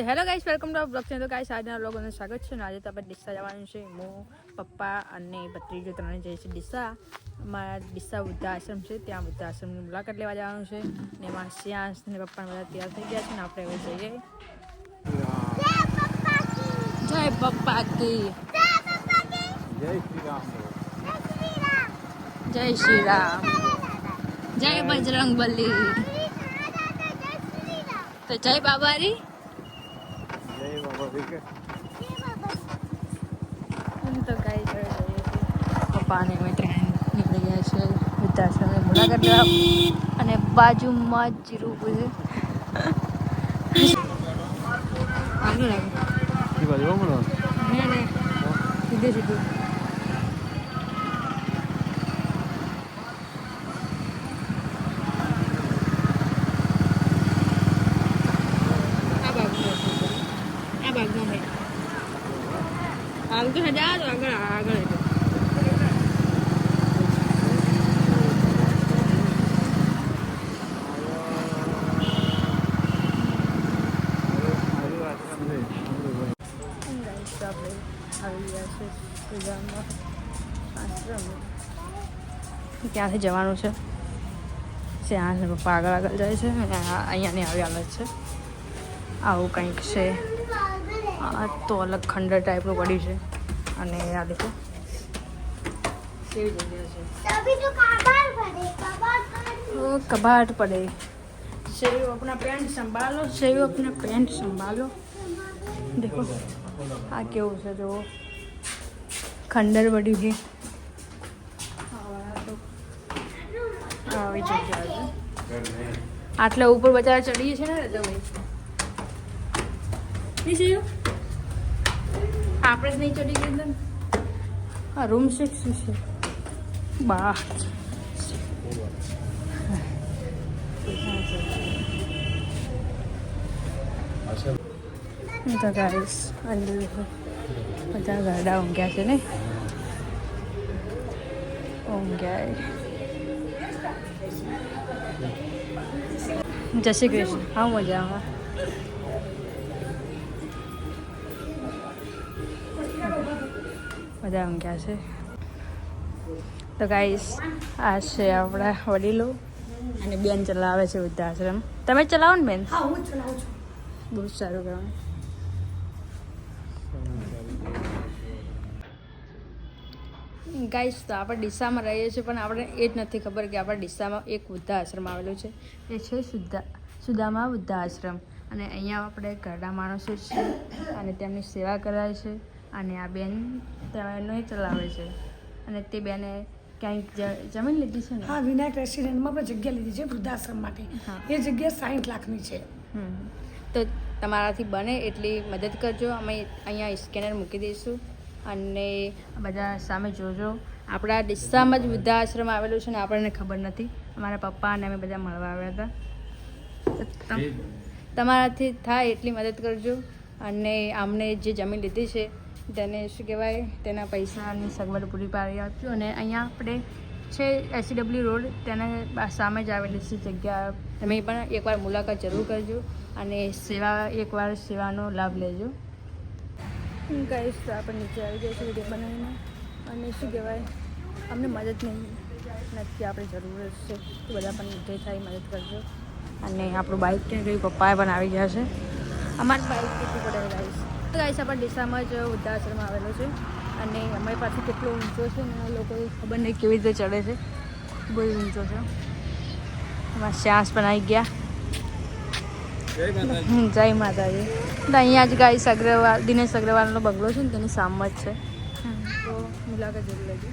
તો hello guys welcome to blog channel. તો guys આજના લોકોને સ્વાગત છે આજે તો આપણે ડીસા જવાનું છે. હું પપ્પા અને ભત્રીજો ત્રણે જઈએ છીએ ડીસા. અમારા ડીસા વૃદ્ધાશ્રમ છે ત્યાં વૃદ્ધાશ્રમની મુલાકાત લેવા જવાનું છે. ને એમાં શ્યાંશ ને પપ્પા બધા તૈયાર થઈ ગયા છે ને આપણે હવે જઈએ. જય પપ્પા કી જય શ્રી રામ જય શ્રી રામ જય બજરંગ બલી તો જય બાબારી. તો રહીએ પપ્પાને અમે નીકળી ગયા છે. વૃદ્ધાશ્રમની મુલાકાત લેવા અને બાજુમાં જ જીરું છે. આગળ સીધે સીધું આ બાજુ આ બાજુ હે આગળ તો આગળ આગળ ક્યાંથી જવાનું છે? ત્યાં પપ્પા આગળ આગળ જાય છે અને અહીંયાની આવી હાલત છે. આવું કંઈક છે. આ તો અલગ ખંડર ટાઈપનું પડ્યું છે. અને આ દેખો. છે કબાટ પડે. સેવ આપણા પેન્ટ સંભાળો સેવ આપણા પેન્ટ સંભાળો. દેખો આ કેવું છે જો ખંડર પડ્યું છે. આવી આટલા ઉપર બધા ચડીએ છે ને રજા ભાઈ આપણે જ નહીં ચડી ગયા આ રૂમ સિક્સ છે. બા. તો ગાઈસ અંદર બધા ગાડા ઊંઘ્યા છે ને? ઊંઘ્યા જય શ્રી કૃષ્ણ. હા, મજામાં. બધા ઊંઘ્યા છે. તો ગાઈસ આ છે આપણા વડીલો. અને બેન ચલાવે છે વૃદ્ધાશ્રમ તમે ચલાવો ને બેન? હા બહુ સારું કામ ગાઈસ તો આપણે ડીસામાં રહીએ છીએ પણ આપણે એ જ નથી ખબર કે આપણા ડીસામાં એક વૃદ્ધાશ્રમ આવેલું છે. એ છે સુદ્ધા સુદામા વૃદ્ધાશ્રમ અને અહીંયા આપણે ઘરડા માણસો છે અને તેમની સેવા કરાય છે. અને આ બેન તેનો ચલાવે છે. અને તે બેને ક્યાંક જ- જમીન લીધી છે ને? હા વિનાયક રેસ્ટોરન્ટમાં પણ જગ્યા લીધી છે વૃદ્ધાશ્રમ માટે. એ જગ્યા સાઠ લાખની છે. તો તમારાથી બને એટલી મદદ કરજો. અમે અહીંયા સ્કેનર મૂકી દઈશું. અને બધા સામે જોજો. આપણા ડિસ્સામાં જ વૃદ્ધાશ્રમ આવેલું છે ને આપણને ખબર નથી. અમારા પપ્પા અને અમે બધા મળવા આવ્યા હતા. તમ- તમારાથી થાય એટલી મદદ કરજો. અને અમને જે જમીન લીધી છે તેને શું કહેવાય, તેના પૈસાની સગવડ પૂરી પાડી આપજો અને અહીંયા આપણે છે એસસીડબલ્યુ રોડ, તેના સામે જ આવેલી છે જગ્યા. તમે પણ એકવાર મુલાકાત જરૂર કરજો અને સેવા, એકવાર સેવાનો લાભ લેજો. કહીશ તો આપણે નીચે આવી છે વીડિયો બનાવીને. અને શું કહેવાય, અમને મદદ નહીં, નથી, આપણે જરૂર છે. તો બધા પણ જે થાય મદદ કરજો. અને આપણું બાઇક ક્યાં ગયું, પપ્પાએ પણ આવી ગયા છે. અમારી બાઇક કેટલી પડે ગાઈશ તો ગાઈશ આપણે ડીસામાં જ વૃદ્ધાશ્રમ આવેલો છે. અને અમારી પાસે કેટલો ઊંચો છે અને લોકો ખબર નહીં કેવી રીતે ચડે છે. બહુ ઊંચો છે. એમાં શ્વાસ પણ આવી ગયા. જય માતાજી. તો અહીંયા જ ગાઈસ અગ્રવાલ દિનેશ અગ્રવાલનો બંગલો છે ને તેની સામ જ છે. તો મુલાકાત જરૂર લેજો.